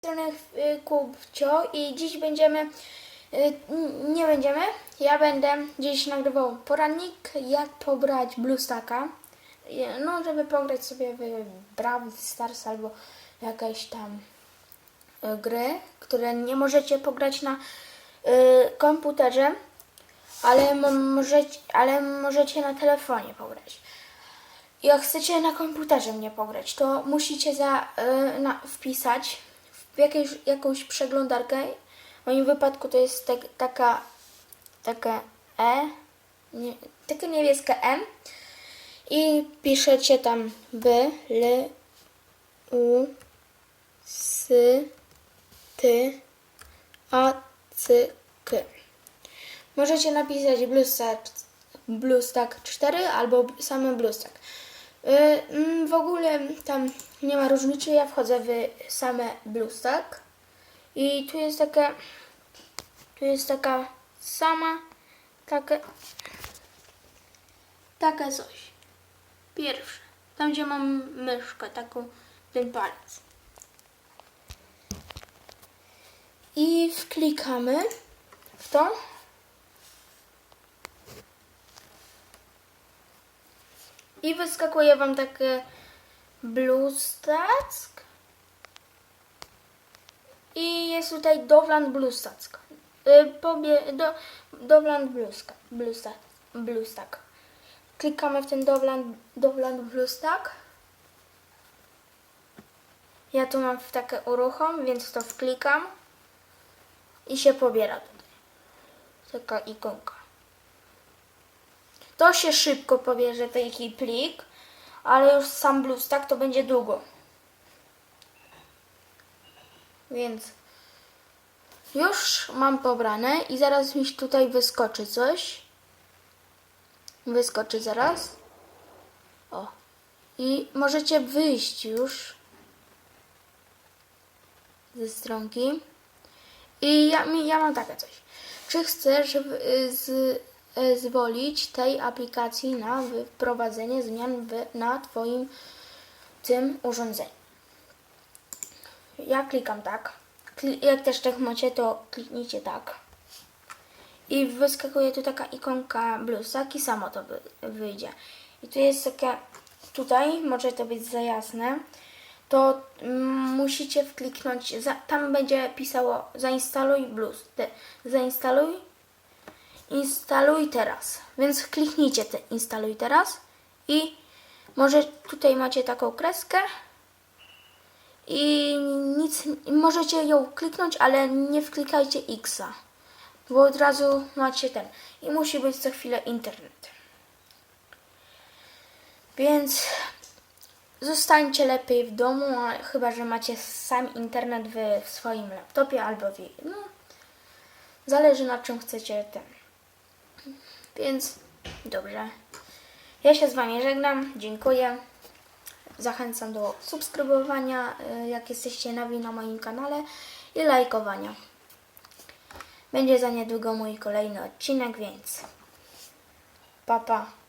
strony Kubcio i dziś będziemy, y, nie będziemy, ja będę dziś nagrywał poradnik jak pobrać BlueStacka, no żeby pograć sobie w Brawl Stars albo jakieś tam y, gry, które nie możecie pograć na y, komputerze, ale, mo- możecie, ale możecie na telefonie pograć. Jak chcecie na komputerze mnie pograć, to musicie za, y, na, wpisać w jakieś, jakąś przeglądarkę. W moim wypadku to jest tak, taka, taka E, nie, takie niebieskie M. I piszecie tam B, L, U, S, T, A, C, K. Możecie napisać BlueStack, BlueStack 4 albo same BlueStack. Y, mm, w ogóle tam nie ma różnicy, ja wchodzę w same BlueStack i tu jest taka tu jest taka sama takie takie coś. Pierwsze. Tam gdzie mam myszkę, taką ten palec. I wklikamy w to. I wyskakuje wam takie BlueStack. I jest tutaj Dowland BlueStack. Y, Pobie, do, Dowland BlueStack. BlueStack. BlueStack. Klikamy w ten Dowland, Dowland BlueStack. Ja tu mam w takie uruchom, więc to wklikam. I się pobiera tutaj. Taka ikonka. To się szybko pobierze taki plik, ale już sam BlueStack to będzie długo. Więc już mam pobrane i zaraz mi tutaj wyskoczy coś. Wyskoczy zaraz. O. I możecie wyjść już ze stronki. I ja, ja mam takie coś. Czy chcesz w- z, e, zwolić tej aplikacji na wprowadzenie zmian w, na Twoim tym urządzeniu? Ja klikam tak. Jak też tak macie, to kliknijcie tak. I wyskakuje tu taka ikonka BlueStack i samo to wy- wyjdzie. I tu jest takie, tutaj, może to być za jasne, to musicie wkliknąć, za, tam będzie pisało zainstaluj Blues, zainstaluj, instaluj teraz. Więc kliknijcie te instaluj teraz i może tutaj macie taką kreskę i nic, możecie ją kliknąć, ale nie wklikajcie Xa, bo od razu macie ten i musi być co chwilę internet. Więc zostańcie lepiej w domu, chyba że macie sam internet w, w swoim laptopie albo w, no, zależy na czym chcecie ten. Więc dobrze. Ja się z Wami żegnam, dziękuję. Zachęcam do subskrybowania, y, jak jesteście nowi na moim kanale i lajkowania. Będzie za niedługo mój kolejny odcinek, więc papa. Pa.